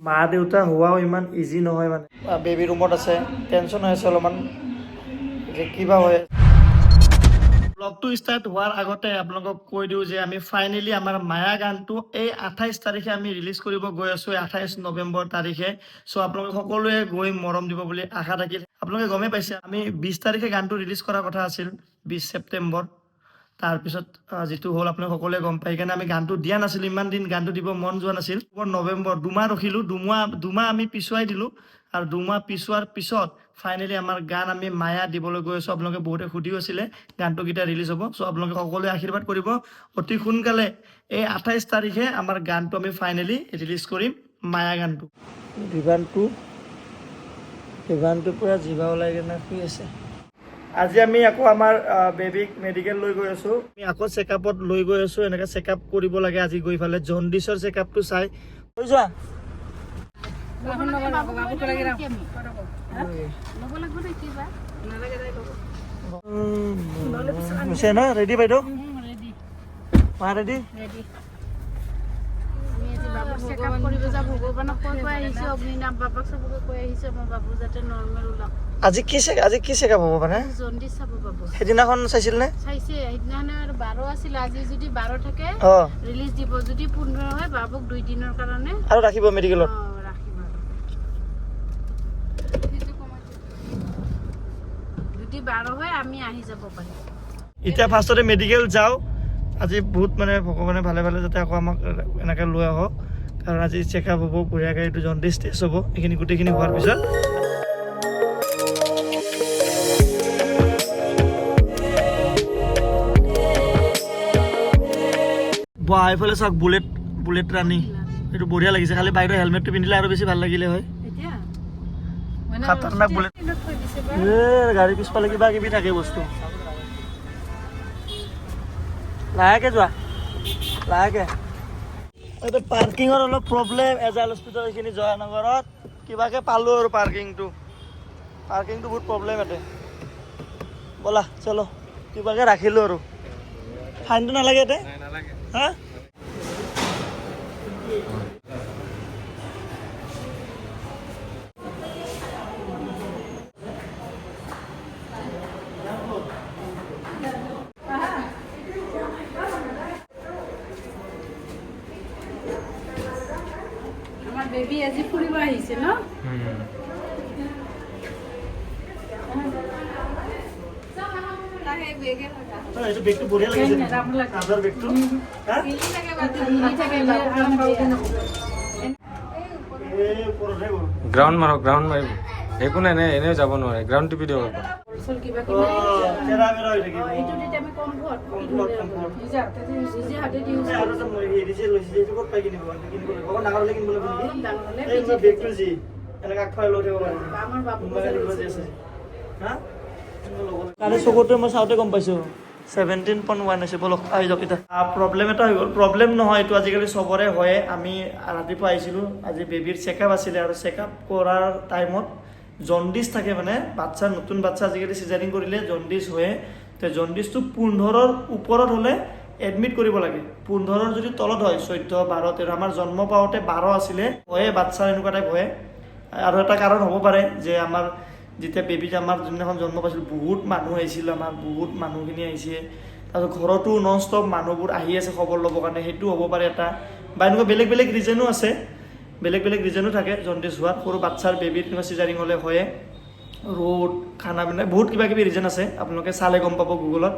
মা দেউতা হোৱাও ইমান ইজি নহয় মানে। বেবী ৰুমত আছে টেনশ্যন হৈ আছে অলপমান। যে কিবা হয় ব্লগটো ষ্টাৰ্ট হোৱাৰ আগতে আপোনালোকক কৈ দিওঁ যে আমি ফাইনেলি আমাৰ মায়া গানটো এই আঠাইছ তাৰিখে আমি ৰিলিজ কৰিব গৈ আছোঁ আঠাইছ নৱেম্বৰ তাৰিখে। চ' আপোনালোকে সকলোৱে গৈ মৰম দিব বুলি আশা থাকিল। আপোনালোকে গমেই পাইছে আমি বিছ তাৰিখে গানটো ৰিলিজ কৰাৰ কথা আছিল বিছ ছেপ্টেম্বৰ। তাৰপিছত যিটো হ'ল আপোনালোকে সকলোৱে গম পাই সেইকাৰণে আমি গানটো দিয়া নাছিলোঁ, ইমান দিন গানটো দিব মন যোৱা নাছিল। নৱেম্বৰ, দুমাহ ৰখিলোঁ, দুমাহ দুমাহ আমি পিছুৱাই দিলোঁ আৰু দুমাহ পিছুৱাৰ পিছত ফাইনেলি আমাৰ গান আমি মায়া দিবলৈ গৈ আছোঁ। আপোনালোকে বহুতে সুধিও আছিলে, গানটো কেতিয়া ৰিলিজ হ'ব? চ' আপোনালোকে সকলোৱে আশীৰ্বাদ কৰিব। অতি সোনকালে এই আঠাইছ তাৰিখে আমাৰ গানটো আমি ফাইনেলি ৰিলিজ কৰিম, মায়া গানটো। ৰিভানটো ৰিভানটো পূৰা জিভা ওলাই কিনে শুই আছে? আজি আমি আকৌ আমাৰ বেবীক মেডিকেল লৈ গৈ আছোঁ আমি আকৌ চেকআপত লৈ গৈ আছোঁ এনেকৈ চেকআপ কৰিব লাগে আজি গৈ ফালে জণ্ডিছৰ চেকআপটো চাই হৈ যোৱা ন ৰেডি বাইদেউ মা ৰেডি ভগৱানক কৈ কৈ আহিছো? অগ্নিনাভ বাবাক চবকে কৈ আহিছো। আমাৰ বাবু যাতে নৰ্মেল ওলাওক। আজি কি চেক আজি কি চেকআপ হ'ব মানে? জণ্ডিছ চাব বাবু। সেইদিনাখন চাইছিল নে? চাইছে। সেইদিনাখনে আৰু বাৰ আছিল। আজি যদি বাৰ থাকে ৰিলিজ দিব। যদি পোন্ধৰ হয় বাবুক দুই দিনৰ কাৰণে আৰু ৰাখিব মেডিকেলত ৰাখিব। যদি বাৰ হয় আমি আহি যাব পাৰিম। এতিয়া ফাৰ্ষ্টতে মেডিকেল যাওঁ। আজি বহুত মানে ভগৱানে ভালে ভালে যাতে আকৌ আমাক এনেকৈ লৈ আহক। কাৰণ আজি চেকআপ হ'ব বঢ়িয়াকৈ এইটো জণ্ডিছ টেষ্ট হ'ব এইখিনি গোটেইখিনি হোৱাৰ পিছত। বাহ এইফালে চাওক বুলেট বুলেট ৰাণী এইটো বঢ়িয়া লাগিছে খালি বাইদেউ হেলমেটটো পিন্ধিলে আৰু বেছি ভালো লাগিলে হয়। মানে খাতাৰনাক বুলেট বা। গাড়ীৰ পিছফালে কিবা কিবি থাকে বস্তু। লাহেকে যোৱা। লাহেকে। এইটো পাৰ্কিঙৰ অলপ প্ৰব্লেম এজাইল হস্পিটেল এইখিনি জয়ানগৰত। কিবাকৈ পালোঁ আৰু পাৰ্কিংটো পাৰ্কিংটো বহুত প্ৰব্লেম ইয়াতে। ব'লা চলো কিবাকে ৰাখিলোঁ আৰু। ফাইনটো নালাগে ইয়াতে? হা আমাৰ বেবী আজি ফুৰিব আহিছে ন? গ্ৰাউণ্ড মাৰক গ্ৰাউণ্ড মাৰিব একো নাই নাই এনেও যাব নোৱাৰে গ্ৰাউণ্ড টিপি দিব আমি. নিজে নিজে ইউজ এই আৰু এটা মই হেৰি যে লৈছে যে, ক'ত পাই কিনিব? এইটো কিনিব লাগিব। অকণ ডাঙৰ হ'লে কিনিব লাগিব নেকি? অলপ ডাঙৰ হ'লে এই মই বেগটো যি এনেকৈ আগফালে লৈ থাকিব বাবু কোনোবাই আছে। হা? কালি চকুটোৱে মই চাওঁতে গম পাইছোঁ। ছেভেণ্টিন পইণ্ট ওৱান হৈছে। বলক আহি যাওক এতিয়া। প্ৰব্লেম এটা হৈ গ'ল। প্ৰব্লেম নহয় এইটো আজিকালি চবৰে হয়ে। আমি ৰাতিপুৱা আহিছিলোঁ। আজি বেবীৰ চেকআপ আছিলে আৰু চেকআপ কৰাৰ টাইমত জণ্ডিছ থাকে মানে বাচ্চা নতুন বাচ্চা আজিকালি চিজাৰিং কৰিলে জণ্ডিছ হয়ে। তো জণ্ডিছটো পোন্ধৰৰ ওপৰত হ'লে এডমিট কৰিব লাগে। পোন্ধৰৰ যদি তলত হয় চৈধ্য বাৰ তেৰ আমাৰ জন্ম পাওঁতে বাৰ আছিলে হয়ে বাচ্চাৰ এনেকুৱা টাইপ হয়। আৰু এটা কাৰণ হ'ব পাৰে যে আমাৰ যেতিয়া বেবী আমাৰ যোনদিনাখন জন্ম পাইছিল বহুত মানুহ আহিছিল আমাৰ বহুত মানুহখিনি আহিছে। তাৰপিছত ঘৰতো নন ষ্টপ মানুহবোৰ আহি আছে খবৰ ল'বৰ কাৰণে সেইটো হ'ব পাৰে এটা। বা এনেকুৱা বেলেগ বেলেগ ৰিজনো আছে। বেলেগ বেলেগ ৰিজনো থাকে, জণ্ডিছ হোৱাৰ সৰু বাচ্ছাৰ বেবীৰ তেনেকুৱা চিজাৰিং হ'লে হয়ে। ৰ'দ খানা পিনা বহুত কিবা কিবি ৰিজন আছে, আপোনালোকে চালে গম পাব গুগলত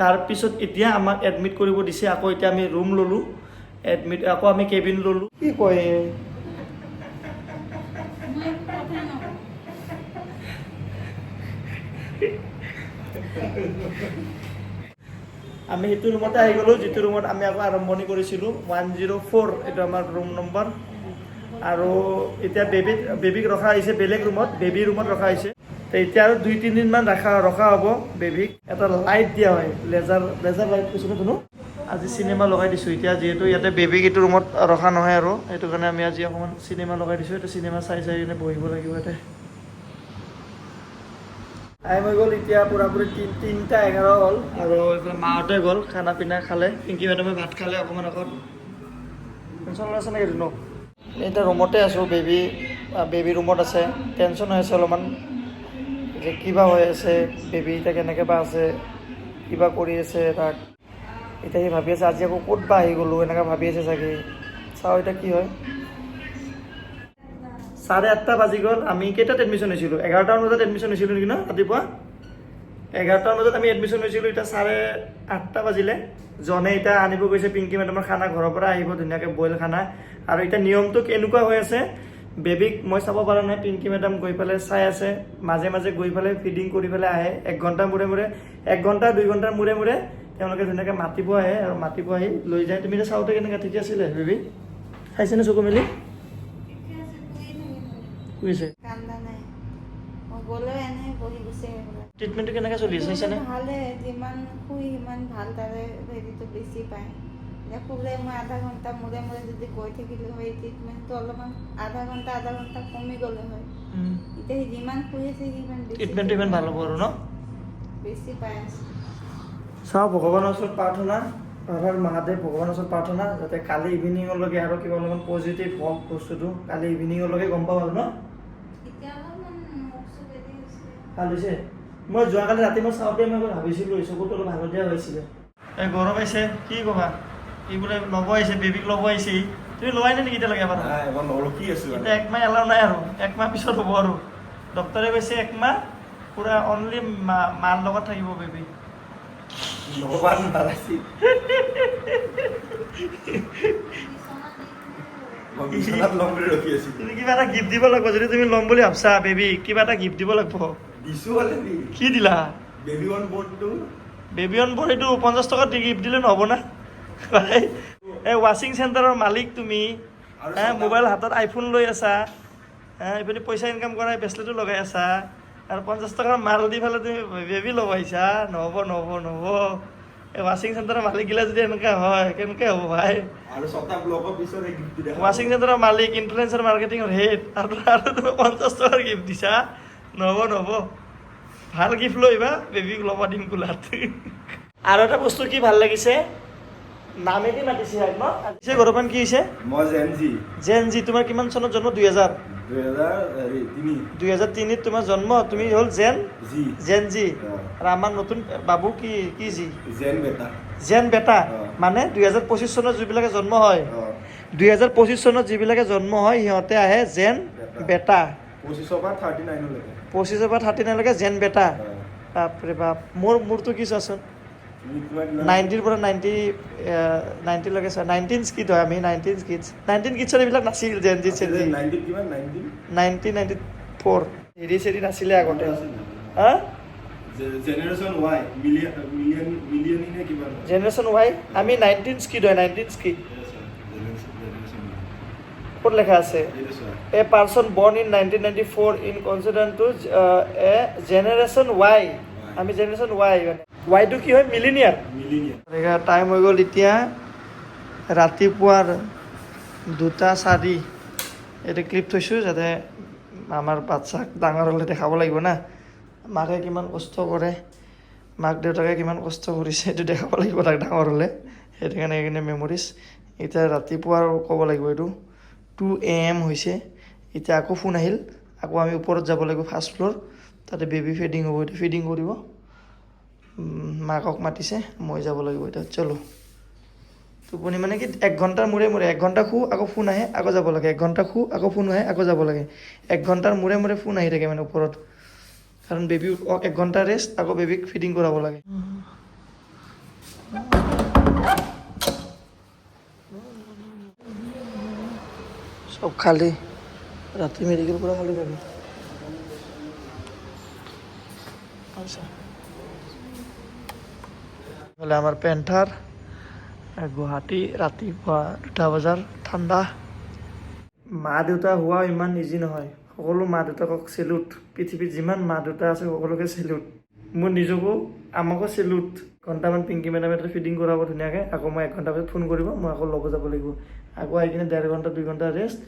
তাৰপিছত এতিয়া আমাক এডমিট কৰিব দিছে, আকৌ এতিয়া আমি ৰুম ল'লোঁ এডমিট আকৌ আমি কেবিন ল'লোঁ। কি কয়? আমি সেইটো ৰুমতে আহি গ'লোঁ, যিটো ৰুমত আমি আকৌ আৰম্ভণি কৰিছিলোঁ ওৱান জিৰ' ফ'ৰ এইটো আমাৰ ৰুম নম্বৰ আৰু এতিয়া বেবীক বেবীক ৰখা হৈছে বেলেগ ৰুমত বেবী ৰুমত ৰখা হৈছে। এতিয়া আৰু দুই তিনিদিনমান ৰখা ৰখা হ'ব বেবীক এটা লাইট দিয়া হয় লেজাৰ লেজাৰ লাইট কৈছোঁ ন ধুনু আজি চিনেমা লগাই দিছোঁ। এতিয়া যিহেতু ইয়াতে বেবীক এইটো ৰুমত ৰখা নহয় আৰু সেইটো কাৰণে আমি আজি অকণমান চিনেমা লগাই দিছোঁ। এইটো চিনেমা চাই চাই কিনে বহিব লাগিব ইয়াতে। টাইম হৈ গ'ল এতিয়া পূৰাপূৰি তিন তিনিটা এঘাৰ হ'ল। আৰু এইফালে মাহঁতে গ'ল খানা পিনা খালে। পিংকি মেডামে ভাত খালে অকণমান আগত। টেনশ্যন লৈ আছে নেকি? ন? এতিয়া ৰুমতে আছোঁ বেবী বেবী ৰুমত আছে। টেনশ্যন হৈ আছে অলপমান। যে কিবা হৈ আছে বেবী এতিয়া কেনেকৈ বা আছে, কিবা কৰি আছে তাক। এতিয়া সি ভাবি আছে, আজি আকৌ ক'ত বা আহি গ'লোঁ, এনেকৈ ভাবি আছে চাগে। চাওঁ এতিয়া কি হয়। চাৰে আঠটা বাজি গ'ল, আমি কেইটাত এডমিশ্যন হৈছিলোঁ? এঘাৰটামান বজাত এডমিশ্যন হৈছিলোঁ নেকি ন, ৰাতিপুৱা? এঘাৰটামান বজাত আমি এডমিশ্যন হৈছিলোঁ এতিয়া চাৰে আঠটা বাজিলে। জনে এতিয়া আনিব গৈছে পিংকি মেডামৰ খানা ঘৰৰ পৰা আহিব ধুনীয়াকৈ বইল খানা। আৰু এতিয়া নিয়মটো কেনেকুৱা হৈ আছে বেবীক মই চাব পৰা নাই পিংকি মেডাম গৈ পেলাই চাই আছে মাজে মাজে গৈ পেলাই ফিডিং কৰি পেলাই আহে। এক ঘণ্টা মূৰে মূৰে এক ঘণ্টা দুই ঘণ্টাৰ মূৰে মূৰে তেওঁলোকে ধুনীয়াকৈ মাতিব আহে আৰু মাতিব আহি লৈ যায়। তুমি এতিয়া চাওঁতে কেনেকৈ ঠিকে আছিলে বেবী খাইছেনে চকু মেলি? বুজিছে কান্দা নাই মই গ'লেও বহি গুচি ট্ৰিটমেণ্টটো কেনেকৈ চলি আছে চাইছেনে ভালে যিমান শুই সিমান ভালো তাৰে হেৰিটো বেছি পায়। এতিয়া শুলে মই আধা ঘণ্টা মূৰে মূৰে যদি গৈ থাকিলোঁ হয় ট্ৰিটমেণ্টটো অলপমান আধা ঘণ্টা আধা ঘণ্টা কমি গ'লে হয়। এতিয়া যিমান শুই আছে সিমান ট্ৰিটমেণ্টটো ইমান ভালো হ'ব আৰু ন? বেছি পাই আছে চাওঁ ভগৱানৰ ওচৰত প্ৰাৰ্থনা ৰাধাৰ মহাদেৱ ভগৱানৰ ওচৰত প্ৰাৰ্থনা যাতে কালি ইভিনিঙলৈকে আৰু কিবা অলপমান পজিটিভ হওক বস্তুটো কালি ইভিনিঙলৈকে গম পাওঁ আৰু ন? ভালো হৈছে। মই যোৱাকালি ৰাতি মই চাওঁতে মই ভাবিছিলোঁ চকুটো অলপ হালধীয়া হৈছিলে এই গৰম আহিছে কি ক'বা? ই বোলে ল'ব আহিছে বেবীক ল'ব আহিছে। তুমি লোৱাই নাই নেকি এতিয়ালৈকে এবাৰ? নৰখি আছো এতিয়া একমাহ এলাও নাই আৰু। একমাহ পিছত হ'ব আৰু। ডক্টৰে কৈছে একমাহ পূৰা অনলি মা মাৰ লগত থাকিব বেবী নালাগিছিল তুমি কিবা এটা গিফ্ট দিব লাগিব যদি তুমি ল'ম বুলি ভাবছা বেবী কিবা এটা গিফ্ট দিব লাগিব। কি দিলা? বেবী অন বৰ্ডটো বেবী অন বৰ এইটো পঞ্চাছ টকা দি গিফ্ট দিলে নহ'ব না? এই ৱাশ্বিং চেণ্টাৰৰ মালিক তুমি। মোবাইল হাতত আইফোন লৈ আছা। এইপিনে পইচা ইনকাম কৰা ব্ৰেচলেটো লগাই আছা। আৰু পঞ্চাছ টকাৰ মাল দি পেলাই তুমি বেবী ল'ব আহিছা নহ'ব নহ'ব নহ'ব। વાશિંગ સેન્ટર માલિક ગિલા যদি એનકે হয় કેમ হব ভাই? ભાઈ આરો মালিক બ્લોગ ઓફિસર হেড ગિફ્ટ દીધા વાશિંગ સેન્ટર আর তুমি 50 টাকার গিফট দিছা। নব নব। ভালো গিফট লইবা বেবি লব দিম কুলাত। আর এটা বস্তু কি ভালো লাগিছে? নামেদি মাতিছে একদম আজি গৰমান কি হৈছে? মই জেনজি জেনজি তোমাৰ কিমান চনত জন্ম? 2000 দুই হাজার তিনিত তোমাৰ জন্ম তুমি হ'ল জেন? জেন জি। আৰু আমাৰ নতুন বাবু কি কি জি? জেন বেটা। জেন বেটা। মানে দুই পঁচিছ চনত যিবিলাকে জন্ম হয় দুই পঁচিছ চনত যিবিলাকে জন্ম হয় সিহঁতে আহে জেন বেটা। পঁচিছৰ পৰা পঁচিছৰ পৰা থাৰ্টি নাইনলৈকে জেন বেটা। বাপৰে বাপ। মোৰ মোৰটো কি চোৱাচোন? নাইনটিৰ পৰা নাইনটি নাইনটিলৈকে চোৱা নাইনটিন স্কিট হয় আমি নাইনটিন স্কিটছ নাইনটিন কিটছত এইবিলাক নাছিল জেন জি চেন জি আছিলে 90 কিমান? 90 নাইনটিন নাইনটি ফ'ৰ। হেৰি চেৰি নাছিলে আগতে। হা? জেনেৰেশ্যন ৱাই আমি নাইনটিন স্কিট হয় নাইনটিন স্কিট ক'ত লেখা আছে? A person born in nineteen ninety four in consider to a generation Y আমি জেনেৰেশ্যন ৱাই মানে। ৱাইটো কি হয়? মিলিনিয়াৰ। মিলিয়ন টাইম হৈ গ'ল এতিয়া ৰাতিপুৱাৰ দুটা চাৰি এইটো ক্লিপ থৈছোঁ যাতে আমাৰ বাচ্চাক ডাঙৰ হ'লে দেখাব লাগিব না। মাকে কিমান কষ্ট কৰে মাক দেউতাকে কিমান কষ্ট কৰিছে এইটো দেখাব লাগিব তাক ডাঙৰ হ'লে। সেইটো কাৰণে এইখিনি মেমৰিজ এতিয়া ৰাতিপুৱা ক'ব লাগিব এইটো। টু এ এম হৈছে। এতিয়া আকৌ ফোন আহিল। আকৌ আমি ওপৰত যাব লাগিব ফাৰ্ষ্ট ফ্ল'ৰ তাতে বেবী ফিডিং হ'ব, এতিয়া ফিডিং কৰিব। মাকক মাতিছে, মই যাব লাগিব এতিয়া, চলো। টোপনি মানে কি, এক ঘণ্টাৰ মূৰে মূৰে, এক ঘণ্টা শু, আকৌ ফোন আহে, আকৌ যাব লাগে। এক ঘণ্টা শু, আকৌ ফোন আহে, আকৌ যাব লাগে। এক ঘণ্টাৰ মূৰে মূৰে ফোন আহি থাকে মানে ওপৰত। কাৰণ বেবী এক ঘণ্টা ৰেষ্ট আকৌ বেবীক ফিডিং কৰাব লাগে। চব খালী। ৰাতি মেডিকেল পৰা খালী পাবি এইফালে আমাৰ পেণ্টাৰ গুৱাহাটী ৰাতিপুৱা দুটা বজাৰ ঠাণ্ডা। মা দেউতা হোৱা ইমান ইজি নহয়। সকলো মা দেউতাকক চেলুট। পৃথিৱীত যিমান মা দেউতা আছে সকলোকে চেলুট। মোৰ নিজকো আমাকো চেলুট। ঘণ্টামান পিংকি মেডামে ফিডিং কৰাব ধুনীয়াকৈ। আকৌ মই এক ঘণ্টা পিছত ফোন কৰিব মই আকৌ ল'ব যাব লাগিব। আকৌ আহি কিনে ডেৰ ঘণ্টা দুই ঘণ্টা ৰেষ্ট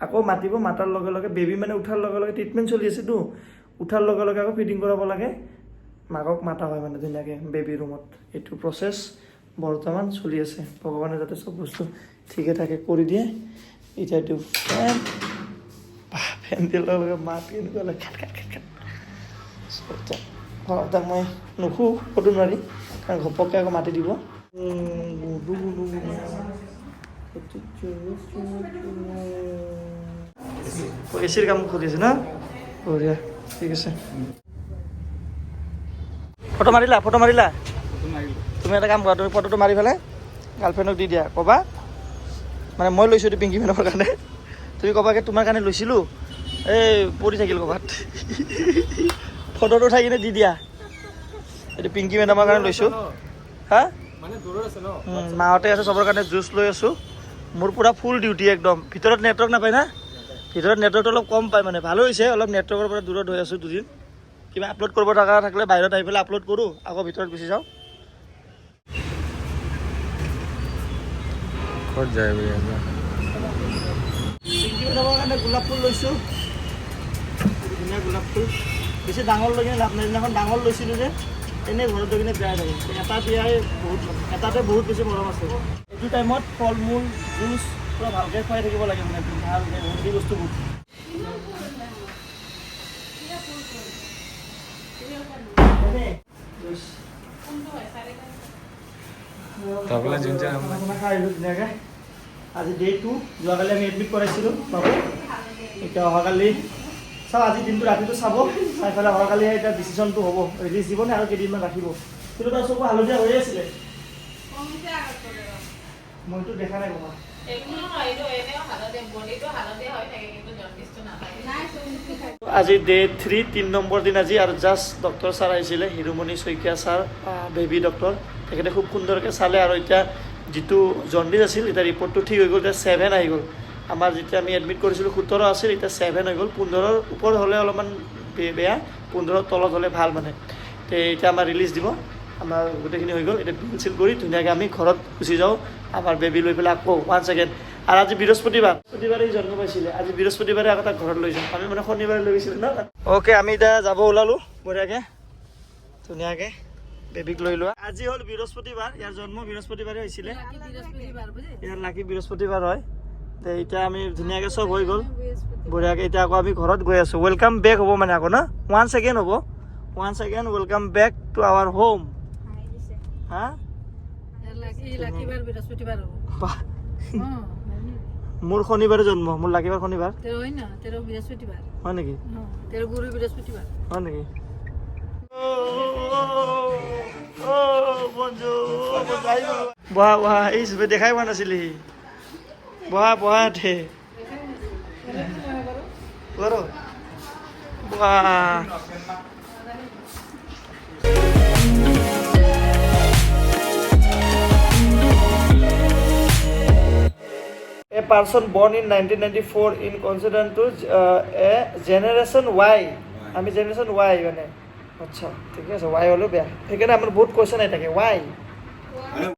আকৌ মাতিব মাতাৰ লগে লগে বেবী মানে উঠাৰ লগে লগে ট্ৰিটমেণ্ট চলি আছেতো উঠাৰ লগে লগে আকৌ ফিডিং কৰাব লাগে। মাকক মাতা হয় মানে ধুনীয়াকৈ বেবী ৰুমত এইটো প্ৰচেছ বৰ্তমান চলি আছে। ভগৱানে যাতে চব বস্তু ঠিকে থাকে কৰি দিয়ে। এতিয়া এইটো ফেন ফেন দিয়াৰ লগে লগে মাত কেনেকুৱা লাগে খাট খাট খাট খাট ঘৰত মই নুশু ক'তো নোৱাৰি। কাৰণ ঘপককৈ আকৌ মাতি দিব। এ চিৰ কাম কৰি আছে ন? বঢ়িয়া ঠিক আছে। ফটো মাৰিলা ফটো মাৰিলা? তুমি এটা কাম কৰা তুমি ফটোটো মাৰি পেলাই গাৰ্লফ্ৰেণ্ডক দি দিয়া ক'বা। মানে মই লৈছোঁ এইটো পিংকি মেডামৰ কাৰণে। তুমি ক'বাকে তোমাৰ কাৰণে লৈছিলোঁ? এই পৰি থাকিল ক'ৰবাত। ফটোটো উঠাই কিনে দি দিয়া। এইটো পিংকি মেডামৰ কাৰণে লৈছোঁ। হা? মানে মাহঁতে আছে চবৰ কাৰণে জুচ লৈ আছোঁ। মোৰ পূৰা ফুল ডিউটি একদম। ভিতৰত নেটৱৰ্ক নাপায় না? ভিতৰত নেটৱৰ্কটো অলপ কম পায় মানে। ভালো হৈছে অলপ নেটৱৰ্কৰ পৰা দূৰত হৈ আছোঁ দুদিন। কিবা আপলোড কৰিব থকা থাকিলে বাহিৰত আহি পেলাই আপলোড কৰোঁ আকৌ ভিতৰত গুচি যাওঁ। ক'ত যায় বুলি মেডামৰ কাৰণে গোলাপ ফুল লৈছোঁ। ধুনীয়া গোলাপ ফুল। বেছি ডাঙৰ লৈ কিনে লাভ নাই যিদিনাখন ডাঙৰ লৈছিলোঁ যে এনেই ঘৰত গৈ কিনে বেয়া থাকে এটা বিয়াই বহুত এটাতে বহুত বেছি মৰম আছে। এইটো টাইমত ফল মূল জুচ পূৰা ভালকৈ খুৱাই থাকিব লাগে মানে ভালকৈ হেল্ডি বস্তুবোৰ। তবলা আজি ডে টু যোৱাকালি আমি এডমিট কৰাইছিলোঁ বাবু। এতিয়া অহাকালি চাওঁ আজি দিনটো ৰাতিটো চাব। চাই পেলাই অহাকালি এতিয়া ডিচিশ্যনটো হ'ব। ৰিলিজ দিব নে আৰু কেইদিনমান ৰাখিব? কিন্তু তাৰ চকু হালধীয়া হৈয়ে আছিলে। মইতো দেখা নাই ক'বা আজি ডে থ্ৰী তিনি নম্বৰ দিন আজি আৰু জাষ্ট ডক্টৰ ছাৰ আহিছিলে Hirumoni Saikia sir baby doctor তেখেতে খুব সুন্দৰকৈ চালে আৰু এতিয়া যিটো জণ্ডিছ আছিল এতিয়া ৰিপৰ্টটো ঠিক হৈ গ'ল এতিয়া ছেভেন আহি গ'ল। আমাৰ যেতিয়া আমি এডমিট কৰিছিলোঁ সোতৰ আছিল এতিয়া ছেভেন হৈ গ'ল। পোন্ধৰৰ ওপৰত হ'লে অলপমান বেয়া পোন্ধৰৰ তলত হ'লে ভালো মানে। তে এতিয়া আমাৰ ৰিলিজ দিব। আমাৰ গোটেইখিনি হৈ গ'ল। এতিয়া বিল চিল কৰি ধুনীয়াকৈ আমি ঘৰত গুচি যাওঁ। আমাৰ বেবী লৈ পেলাই আকৌ ওৱান ছেকেণ্ড আৰু আজি বৃহস্পতিবাৰ বৃহস্পতিবাৰে জন্ম পাইছিলে। আজি বৃহস্পতিবাৰে আকৌ তাক ঘৰত লৈ যাম। আমি মানে শনিবাৰে লৈ গৈছিলোঁ ন অ'কে আমি এতিয়া যাব ওলালোঁ। বঢ়িয়াকৈ। ধুনীয়াকৈ। বেবীক লৈ লোৱা। আজি হ'ল বৃহস্পতিবাৰ। ইয়াৰ জন্ম বৃহস্পতিবাৰে হৈছিলে। ইয়াৰ লাকি বৃহস্পতিবাৰ হয়। তে এতিয়া আমি ধুনীয়াকৈ চব হৈ গ'ল। বঢ়িয়াকৈ এতিয়া আকৌ আমি ঘৰত গৈ আছোঁ। ৱেলকাম বেক হ'ব মানে আকৌ ন? ওৱান ছেকেণ্ড হ'ব। One second welcome back to our home হা মোৰ শনিবাৰে জন্ম মোৰ লাকিবাৰ শনিবাৰ। হয় নেকি? হয় নেকি? বহা বহা এই চবে দেখাই পোৱা নাছিলি বহা বহা দে। কৰ বহা। A person born in 1994 in considered to uh, a generation Y. আমি জেনেৰেশ্যন ৱাই মানে। আচ্ছা ঠিকে আছে ৱাই হ'লেও বেয়া। সেইকাৰণে আমাৰ বহুত কুৱেশ্যন আহি থাকে ৱাই